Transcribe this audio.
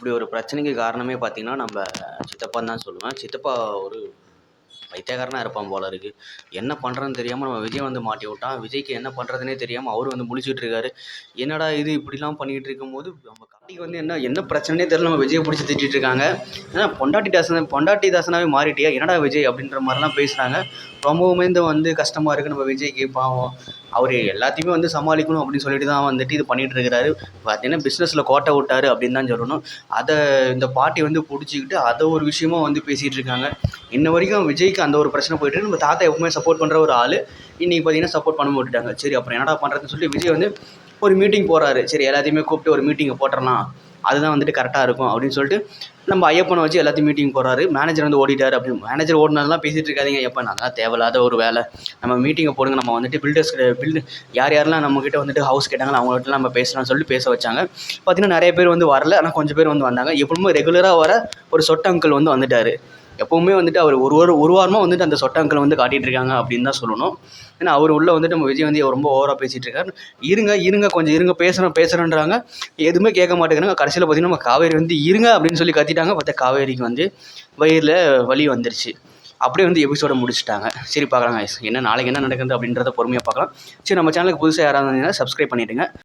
இப்படி ஒரு பிரச்சனைக்கு காரணமே பார்த்தீங்கன்னா நம்ம சித்தப்பான்னு தான் சொல்லுவேன். சித்தப்பா ஒரு பைத்தியக்காரனாக இருப்பான் போல இருக்குது என்ன பண்ணுறதுன்னு தெரியாமல் நம்ம விஜய் வந்து மாட்டி விட்டான். விஜய்க்கு என்ன பண்ணுறதுனே தெரியாமல் அவர் வந்து முழிச்சிட்டு இருக்காரு. என்னடா இது இப்படிலாம் பண்ணிக்கிட்டு இருக்கும்போது நம்ம பாட்டிக்கு வந்து என்ன என்ன பிரச்சனையே தெரியல. நம்ம விஜயை பிடிச்சி திட்டிட்டு இருக்காங்க. ஏன்னா பொண்டாட்டி தாசன் பொண்டாட்டி தாசனாகவே மாறிட்டியா? என்னடா விஜய் அப்படின்ற மாதிரிலாம் பேசுகிறாங்க ரொம்பவுமே இந்த வந்து கஷ்டமாக இருக்குது நம்ம விஜய்க்கு பாவம். அவர் எல்லாத்தையுமே வந்து சமாளிக்கணும் அப்படின்னு சொல்லிட்டு தான் வந்துட்டு இது பண்ணிகிட்டு இருக்கிறாரு. பார்த்தீங்கன்னா பிஸ்னஸில் கோட்டை விட்டார் அப்படின்னு தான் சொல்லணும். அதை இந்த பாட்டி வந்து பிடிச்சிக்கிட்டு அதை ஒரு விஷயமா வந்து பேசிகிட்டு இருக்காங்க. இன்ன வரைக்கும் விஜய்க்கு அந்த ஒரு பிரச்சனை போயிட்டு நம்ம தாத்தா எப்பவுமே சப்போர்ட் பண்ணுற ஒரு ஆள். இன்றைக்கி பார்த்தீங்கன்னா சப்போர்ட் பண்ண விட்டுட்டாங்க. சரி அப்புறம் என்னடா பண்ணுறதுன்னு சொல்லி விஜய் வந்து ஒரு மீட்டிங் போகிறாரு சரி எல்லாத்தையுமே கூப்பிட்டு ஒரு மீட்டிங்கை போட்டுடலாம் அதுதான் வந்துட்டு கரெக்டாக இருக்கும் அப்படின்னு சொல்லிட்டு நம்ம ஐயப்பனை வச்சு எல்லாத்தையும் மீட்டிங் போகிறாரு மேனேஜர் வந்து ஓடிட்டார். அப்படின்னு மேனேஜர் ஓடினதெல்லாம் பேசிகிட்டு இருக்காதீங்க ஐயப்பன் அதெல்லாம் தேவையில்லாத ஒரு வேலை. நம்ம மீட்டிங்கை போடுங்க. நம்ம வந்துட்டு பில்டர்ஸ் பில்டு யார் யாரெல்லாம் நம்மக்கிட்ட வந்துட்டு ஹவுஸ் கேட்டாங்களோ அவங்கள்ட்ட நம்ம பேசலாம்னு சொல்லிட்டு பேச வச்சாங்க. பார்த்தீங்கன்னா நிறைய பேர் வந்து வரல. ஆனால் கொஞ்சம் பேர் வந்து வந்தாங்க. எப்பவுமே ரெகுலராக வர ஒரு சொட்ட அங்கிள் வந்து வந்துட்டார். எப்போவுமே வந்துட்டு அவர் ஒரு ஒரு ஒரு வாரமாக வந்துட்டு அந்த சொட்ட அங்கிள் வந்து காட்டிகிட்டு இருக்காங்க அப்படின்னு தான் சொல்லணும். ஏன்னா அவர் உள்ளே வந்துட்டு நம்ம விஜய் வந்து ரொம்ப ஓவராக பேசிகிட்டு இருக்காரு. இருங்க இருங்க கொஞ்சம் இருங்க பேசுகிறேன் பேசுகிறேன்றாங்க எதுவுமே கேட்க மாட்டேங்கிறாங்க. கடைசியில் பார்த்தீங்கன்னா நம்ம காவேரி வந்து இருங்க அப்படின்னு சொல்லி கத்திட்டாங்க. பார்த்தா காவேரிக்கு வந்து வயிறில் வலி வந்துருச்சு. அப்படியே வந்து எபிசோட முடிச்சிட்டாங்க. சரி பார்க்கலாம் என்ன நாளைக்கு என்ன நடக்குது அப்படின்றத பொறுமையாக பார்க்கலாம். சரி நம்ம சேனலுக்கு புதுசாக யாராவது இருந்தீங்கன்னா சப்ஸ்கிரைப் பண்ணிவிடுங்க